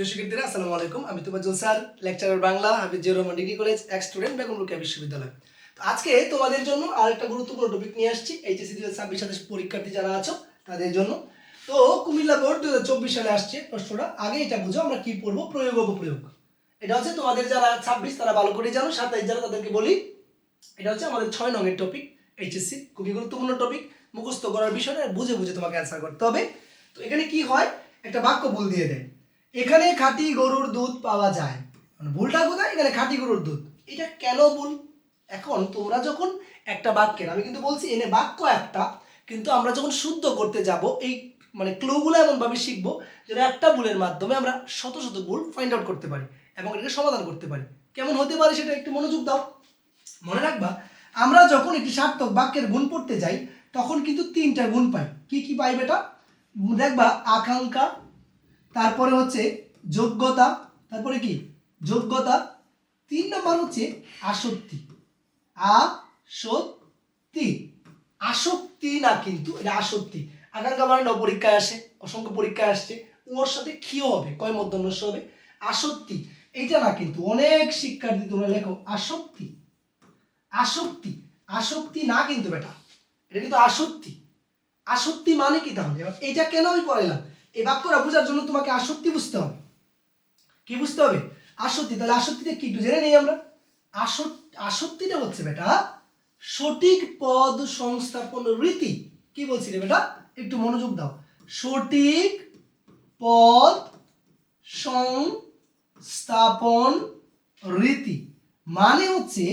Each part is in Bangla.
প্রিয় শিক্ষার্থীরা, আসসালামু আলাইকুম। আমি তোমার sir lecturer Bangla, Hafiz Zia Rahman degree college এক স্টুডেন্ট বেগম রুকিয়া বিশ্ববিদ্যালয়। তো আজকে তোমাদের জন্য আরেকটা গুরুত্বপূর্ণ টপিক নিয়ে আসছি। এইচএসসি দু হাজার ছাব্বিশ সাথে পরীক্ষার্থী যারা আছো, তাদের জন্য। তো কুমিল্লা বোর্ড দু চব্বিশ সালে আসছে প্রশ্নটা। আগে এটা বুঝো, আমরা কি পড়ব? প্রয়োগ অপপ্রয়োগ এটা হচ্ছে তোমাদের যারা ছাব্বিশ, তারা ভালো করে জানো, সাতাইশ যারা তাদেরকে বলি। এটা হচ্ছে আমাদের ছয় নঙের টপিক এইচএসসি খুবই গুরুত্বপূর্ণ টপিক মুখস্থ করার বিষয়টা বুঝে বুঝে তোমাকে অ্যান্সার করতে হবে। তো এখানে কি হয়? একটা বাক্য ভুল দিয়ে দেয়। এখানে খাঁটি গরুর দুধ পাওয়া যায়। মানে ভুলটা কোথায়? এখানে খাঁটি গরুর দুধ। এটা কেন ভুল? এখন তোমরা যখন একটা বাক্যের, আমি কিন্তু বলছি এনে বাক্য একটা, কিন্তু আমরা যখন শুদ্ধ করতে যাব, এই মানে ক্লুগুলো এমনভাবে শিখব যেন একটা ভুলের মাধ্যমে আমরা শত শত ভুল ফাইন্ড আউট করতে পারি এবং এটাকে সমাধান করতে পারি। কেমন হতে পারে সেটা একটু মনোযোগ দাও। মনে রাখবা, আমরা যখন একটি সার্থক বাক্যের গুণ পড়তে যাই, তখন কিন্তু তিনটা গুণ পাই। কি কি পাই বেটা? দেখবা, আকাঙ্ক্ষা তারপরে হচ্ছে যোগ্যতা, তারপরে কি? যোগ্যতা। তিন নম্বর হচ্ছে আসক্তি। আসক্তি। আসক্তি না কিন্তু, এটা আসক্তি। আকাঙ্ক্ষা মানে ন পরীক্ষায় আসে, অসংখ্য পরীক্ষায় আসছে। ওর সাথে কিও হবে, কয় মধ্যনস্য হবে? আসক্তি। এইটা না কিন্তু অনেক শিক্ষার্থী তোমরা লেখো, আসক্তি। আসক্তি। আসক্তি না কিন্তু বেটা, এটা কিন্তু আসক্তি। আসক্তি মানে কি তাহলে? এইটা কেন আমি পড়াইলাম? এই বাক্যটা বোঝার জন্য তোমাকে আসক্তি বুঝতে হবে। কি বুঝতে হবে? আসক্তি। তাহলে আসক্তিটা কি? একটু জেনে নেই আমরা। আসক্তিটা হচ্ছে বেটা সঠিক পদ সংস্থাপন রীতি। কি বলছি রে বেটা? একটু মনোযোগ দাও। সঠিক পদ সংস্থাপন রীতি মানে হচ্ছে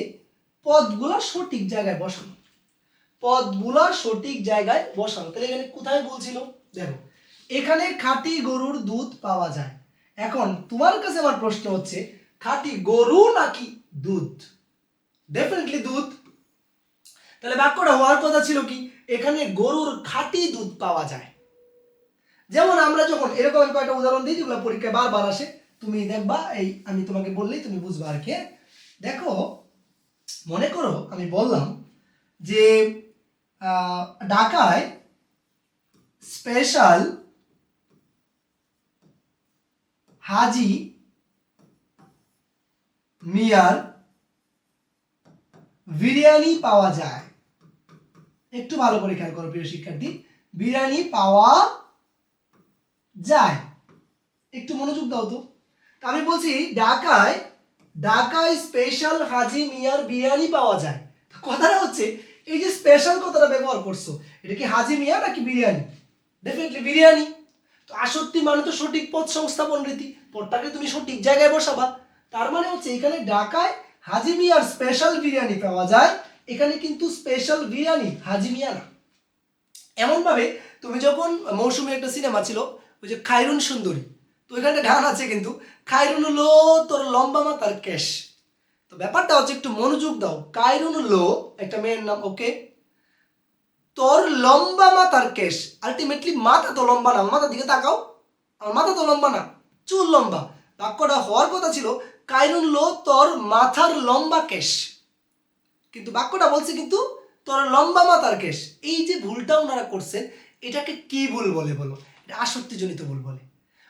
পদগুলা সঠিক জায়গায় বসানো। পদগুলা সঠিক জায়গায় বসানো। তাহলে এখানে কোথায় বলছিল দেখো। এখানে খাঁটি গরুর দুধ পাওয়া যায়। এখন তোমার কাছে আমার প্রশ্ন হচ্ছে, খাঁটি গরু নাকি দুধ? ডেফিনেটলি দুধ। তাহলে বাক্যটা হওয়ার কথা ছিল কি? এখানে গরুর খাঁটি দুধ পাওয়া যায়। যেমন আমরা যখন এরকম কয়েকটা উদাহরণ দিই, যেগুলো পরীক্ষায় বারবার আসে, তুমি দেখবা, এই আমি তোমাকে বললেই তুমি বুঝবা আর কি হ্যাঁ? দেখো, মনে করো, আমি বললাম যে ঢাকায় স্পেশাল হাজি, মিয়ার বিরিয়ানি পাওয়া যায়। একটু ভালো করে খেয়াল করো প্রিয় শিক্ষার্থী, বিরিয়ানি পাওয়া যায়। একটু মনোযোগ দাও তো। আমি বলছি, ঢাকায় ঢাকায় স্পেশাল হাজি মিয়ার বিরিয়ানি পাওয়া যায়। কথাটা হচ্ছে, এই যে স্পেশাল কথাটা ব্যবহার করছ, এটা কি হাজি মিয়া নাকি বিরিয়ানি? ডেফিনেটলি বিরিয়ানি। তো আসক্তি মানে তো সঠিক পথ সংস্থাপন রীতি। পথটাকে তুমি সঠিক জায়গায় বসাবা। তার মানে হচ্ছে এখানে ঢাকায় হাজিমিয়ার স্পেশাল বিরিয়ানি পাওয়া যায়। এখানে কিন্তু স্পেশাল বিরিয়ানি হাজিমিয়া না। এমনভাবে তুমি যখন মৌসুমী একটা সিনেমা ছিল, ওই যে খাইরুন সুন্দরী, তো এখানে গান আছে কিন্তু খাইরুন হলো তোর লম্বা মাতার ক্যাশ তো ব্যাপারটা হচ্ছে একটু মনোযোগ দাও। কাইরুন লো একটা মেয়ের নাম, ওকে? তোর লম্বা মাথার কেশ। আলটিমেটলি মাথা তো লম্বা না, মাথার দিকে তাকাও। আমার মাথা তো লম্বা না, চুল লম্বা। বাক্যটা হওয়ার কথা ছিল কাইরুন লো, তোর মাথার লম্বা কেশ। কিন্তু বাক্যটা বলছে কিন্তু, তোর লম্বা মাথার কেশ। এই যে ভুলটা ওনারা করছেন, এটাকে কি ভুল বলে বলো? এটা আসক্তিজনিত ভুল বলে।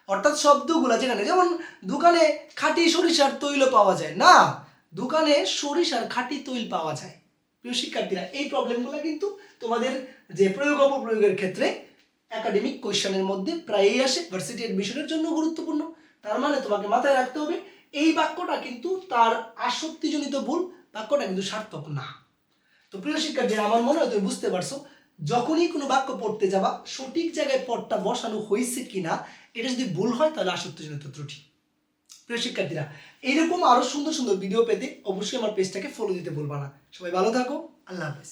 অর্থাৎ শব্দগুলা যেখানে, যেমন দোকানে খাঁটি সরিষার তৈল পাওয়া যায়। না, দোকানে সরিষার খাঁটি তৈল পাওয়া যায়। প্রিয় শিক্ষার্থীরা, এই প্রবলেমগুলো কিন্তু তোমাদের যে প্রয়োগ অপপ্রয়োগের ক্ষেত্রে একাডেমিক কোয়েশ্চেনের মধ্যে প্রায়ই আসে ভার্সিটি অ্যাডমিশনের জন্য গুরুত্বপূর্ণ। তার মানে তোমাকে মাথায় রাখতে হবে, এই বাক্যটা কিন্তু তার আসক্তিজনিত ভুল, বাক্যটা কিন্তু সার্থক না। তো প্রিয় শিক্ষার্থীরা, আমার মনে হয় তুমি বুঝতে পারছ, যখনই কোনো বাক্য পড়তে যাবা, সঠিক জায়গায় পদটা বসানো হয়েছে কিনা, এটা যদি ভুল হয়, তাহলে আসক্তিজনিত ত্রুটি। প্রিয় শিক্ষার্থীরা, এরকম আরও সুন্দর সুন্দর ভিডিও পেতে অবশ্যই আমার পেজটাকে ফলো দিতে ভুলবা না। সবাই ভালো থাকো, আল্লাহ হাফেজ।